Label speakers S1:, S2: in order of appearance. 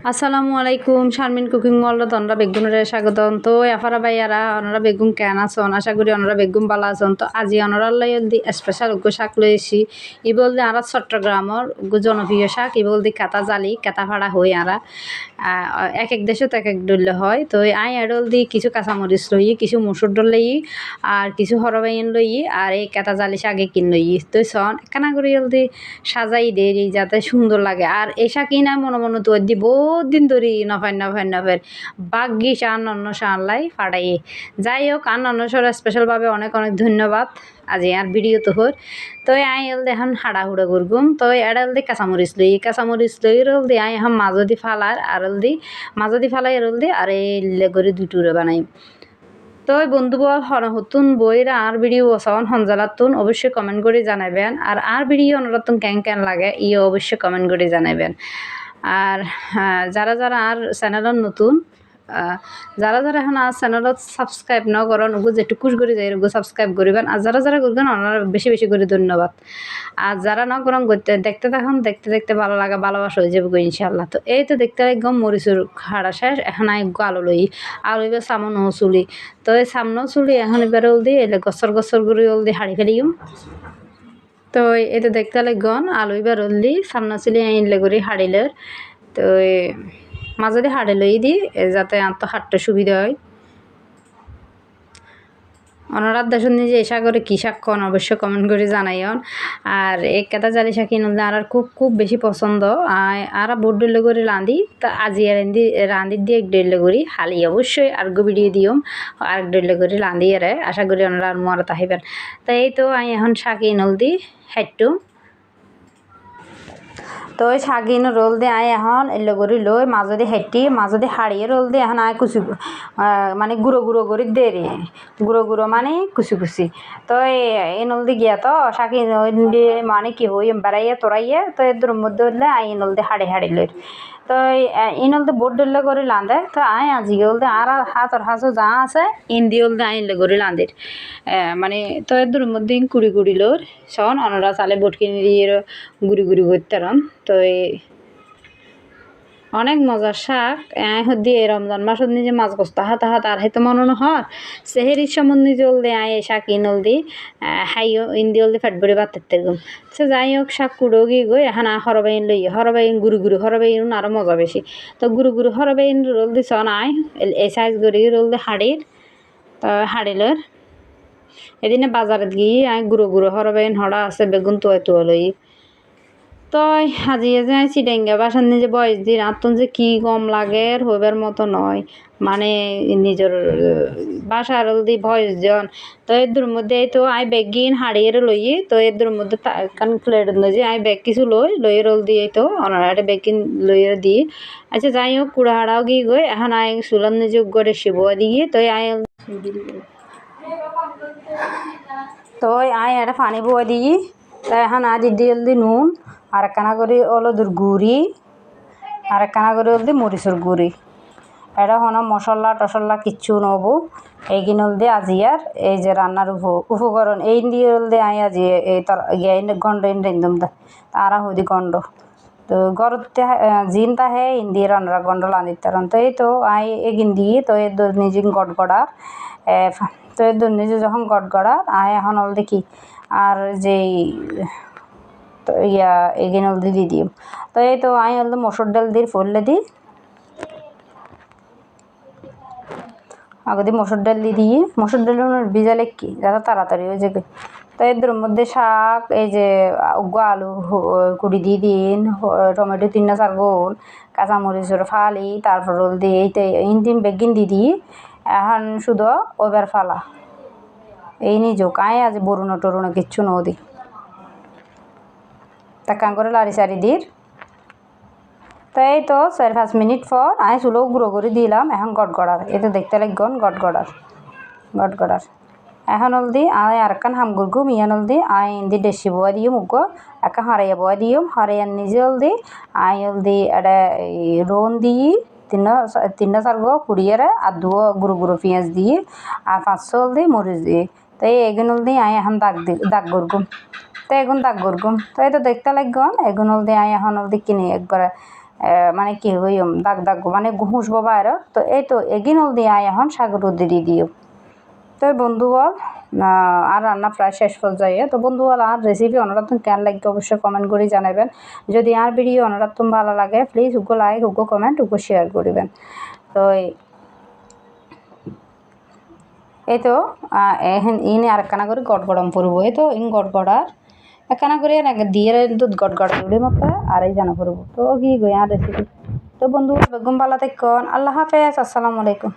S1: আসসালামু আলাইকুম, Sharmin cooking world তোমরা বেগুনের স্বাগতম। তো এফারা ভাইয়ারা ওনারা বেগুন কেন আছেন? আশা করি ওনারা বেগুন ভালো আছেন। তো আজি ওনারা লই দি স্পেশাল উগ্র শাক লইছি ই বলতে আর চট্টগ্রামের জনপ্রিয় শাক। ই বলতে কাতা জালি কাতা ফাড়া হই আরা। এক এক দেশে তো এক এক ডলে হয়। তো আই এডল দি কিছু কাঁচামরিচ লই, কিছু মসুর ডল লই, আর কিছু হরবাইন লই, আর এই কাতা জালি শাকে কিন লই। তো সন কানা করে দি সাজাই দেই, যাতে সুন্দর লাগে। আর এই শাক কিনা মনে মনে তো দি বহুত দিন ধরে নফাই নফাই নফের বাগ্যি শান অন্য শানলাই ফাড়াই। যাই হোক, আন অন্য সর স্পেশালভাবে অনেক অনেক ধন্যবাদ। আজি আর ভিডিও তো হর তো আই এল দেখান হাড়া হুড়া করগুম তো এডাল দি কাঁচামরিচ লই। কাঁচামরিচ লই রল দি আই এখন মাজদি ফালার আর দি। মাজদি ফালাই রল দি আর এই লেগরি দুটুরে বানাই। তো বন্ধু বল হতুন বইরা আর ভিডিও বসাওন হনজালাতুন অবশ্যই কমেন্ট করে জানাবেন। আর আর ভিডিও অনরাতুন কেন কেন লাগে ইয়ে অবশ্যই কমেন্ট করে জানাবেন। আর যারা যারা আর চ্যানেলত নতুন যারা যারা এখন আর চ্যানেলত সাবস্ক্রাইব ন করেন ওগো যেটুকুস করে যাই ওগো সাবস্ক্রাইব করিবেন। আর যারা যারা করবেন, ওনারা বেশি বেশি করে ধন্যবাদ। আর যারা ন করেন করতে দেখতে থাকুন, দেখতে দেখতে ভালো লাগা, ভালোবাসা হয়ে যাবে ইনশাল্লাহ তো এই তো দেখতে একদম মরিচুর খাড়া শেষ, এখন আই আলু লই। আলু এবার সামন চুলি। তো এই সামনেও চুলি, এখন এবার ওলদি এলে গছর গছর করে ওলদি হাড়ি ফেলিম। তো এটা দেখতে গন, আলুই এবার সামনা চিলি আইনলে করি হাড়িলের। তো মাঝে হাড়ে লই দি, এ যাতে আত্ম হাঁটতে সুবিধা হয়। অনারাত শুনি নিজে এসা করে কী খান অবশ্যই কমেন্ট করে জানাইন আর এক কেতা জালি শাক কিনলে আর খুব খুব বেশি পছন্দ। আর বোর ডেলে করে রাঁধি, তা আজি রাঁধি রাঁধি দিয়ে এক ডেলে করি, হালি অবশ্যই আর ভিডিও দিও আর এক ডেলে করে রাঁধি আর আশা করি ওনারা আর মরা তাহিবেন তা এই তো আমি এখন শাক ইনল দি তো ওই শাগিন রোল দিয়ে আয় এখন এলো করে লই মাজদি হেঁটি মাজদি হাড়িয়ে রোল দিয়ে এখন আয় কুচি আহ, মানে গুঁড়ো গুঁড়ো করে দে রে গুঁড়ো গুঁড়ো মানে কুচি কুচি। তো এই নল দি গিয়া তো দিয়ে মানে কি হই বেড়াইয়া তোরাইয়া তো এর মধ্যে হলে আই নল দিয়ে হাড়ি হাড়ি লই তো ইনলতে বোট ডলে করে লাঁদে তো আয় আজি বলতে আর হাতর হাসো যা আছে ইন দিয়ে হল দিয়ে আইনলে করে লাঁদের মানে তো এর মধ্যে কুড়ি কুড়ি লোর সন অনরা চালে বোট কিনে দিয়ে গুড়ি গুড়ি করতে রন তো অনেক মজার শাক। দিয়ে রমজান মাসত নিজে মাছ গস্ত হাত হাত, আর হেতো মনে নহর সেহেরির সম্বন্ধে জল দে আয় শাক ইনল দি হাইও, ইন্দি হল দি ফেট বড়ি বাতের গম। সে যাই হোক শাক কুড়ো গিয়ে গই এখন হরবাইন লই হরবাইন গুরু গুরু, হরবাইন আরও মজা বেশি। তো গুরু গুরু, হরবাইন রোল দি সন আয় এই সাইজ গড়ি রোল দি হাড়ির, তো হাড়িলের। এদিনে বাজারত গিয়ে আয় গুঁড়ো গুঁড়ো হরবাইন হরা আছে, বেগুন তোয় তোয় লই তই হাজিয়ে যে চিডেঙ্গা বাসার নিজে বয়স দিন আত্মন যে কি কম লাগে হইবার মতো নয়। মানে নিজের বাসার দি বয়স জন, তো এদের মধ্যে তো আই ব্যাগ গিন হাড়িয়ে লই, তো এদের মধ্যে কান প্লেট যে আই ব্যাগ কিছু লই লই রোল দিয়ে তো একটা ব্যাগ কিন লইয়ে দিয়ে। আচ্ছা যাই হোক, কুড়া হাড়াও গিয়ে গই, এখন আই সুলান নিজে গড়ে শিবুয়া দিয়ে তো আই তো আই একটা পানি বয়া দিই তো এখন আজ দিয়ে দি নুন। আর একখানা করে অলদুর গুড়ি আর একখানা করে হলদি মরিচুর গুড়ি এটা হন মশলা টসলা কিচ্ছু নব এইগিন হলদি আজি আর এই যে রান্নার উপ উপকরণ এই দিয়ে হলদি আই আজি এই তর গন্ড ইন রেন্দম তারা হদি গন্ড তো গরতে জিন তাহে ইন্দি রান্নার গন্ড লান্দিত তারন তো এই তো আই এগিন দিয়ে তো এই নিজে গট গড়ার তো এই নিজে যখন গট গড়ার আই এখন হল দেখি আর যেই তো ইয়া এগিন হলদি দিয়ে দিম তো এই তো আই হলদি মসুর ডাল দিয়ে ফললে দিই আগে দিয়ে মসুর ডাল দিয়ে দিই মসুর ডাল ভিজালে কি? যাতে তাড়াতাড়ি হয়ে যাবে। তো এদের মধ্যে শাক, এই যে উগ্র আলু কুড়ি দিয়ে দিন টমেটো তিনটা চার গোল কাঁচামরিচের ফালি, তারপর রোল দিয়ে এইতে ইন্দিম বেগিন দিয়ে দিই এখন শুধু ওবার ফালা। এই নিজেও কাঁয়ে আজ বরুণো টরুণো কিচ্ছু নদী। করে লাড়ি চারি দির। তো এই তো চার পাঁচ মিনিট পর আমি চুলো গুঁড়ো করে দিলাম, এখন গড়গড়ার এতে দেখতে লাগন গড়গড়ার গড়গড়ার এখন হলদি আয় আর কান হাম গুরগুম ইয়ান হলদি আই ইন্দি ডেসি বয়া দিয়ে মুগ একা হারাইয়া বয়া দিম হারাইয়ার নিজে হলদি আই হলদি এটা রোন দিয়ে তিন তিনটা চারগো কুড়িয়ারে আর দুও গুঁড়ো গুঁড়ো পেঁয়াজ দিয়ে আর পাঁচশো হলদি মরিচ দিয়ে তো এই এগুন হলদি আই এখন দাগ দি, দাগ গুরগুম তো এগুন দাগ গুরগুম তো এই তো দেখতে লাগন এগুন হলদি আই এখন হলদি কিনে একবার মানে কি হইম দাগ দাগ মানে ঘুষবো বাইরে তো এই তো এগিন দিয়ে আয় এখন সাগর দিয়ে দিও। তো বন্ধু বল আর রান্না প্রায় শেষ পর্যায়ে। তো বন্ধু বল, আর রেসিপি অনরাতন কেন লাগবে অবশ্যই কমেন্ট করে জানাবেন যদি আর ভিডিও অনরাতন ভালো লাগে প্লিজ উগো লাইক উগো কমেন্ট উগো শেয়ার করবেন। তো এই- তো ইনে আর একখানা করে গড় গড়ম পড়ব। এই তো ইন গড় গড়ার একখানা করে দিয়ে দুধ গট গট উড়ে মতো আর এই জানা পড়ব তো কি গো আর রেসিপি তো বন্ধু বেগম বালা থেকে আল্লাহ হাফেজ, আসসালামু আলাইকুম।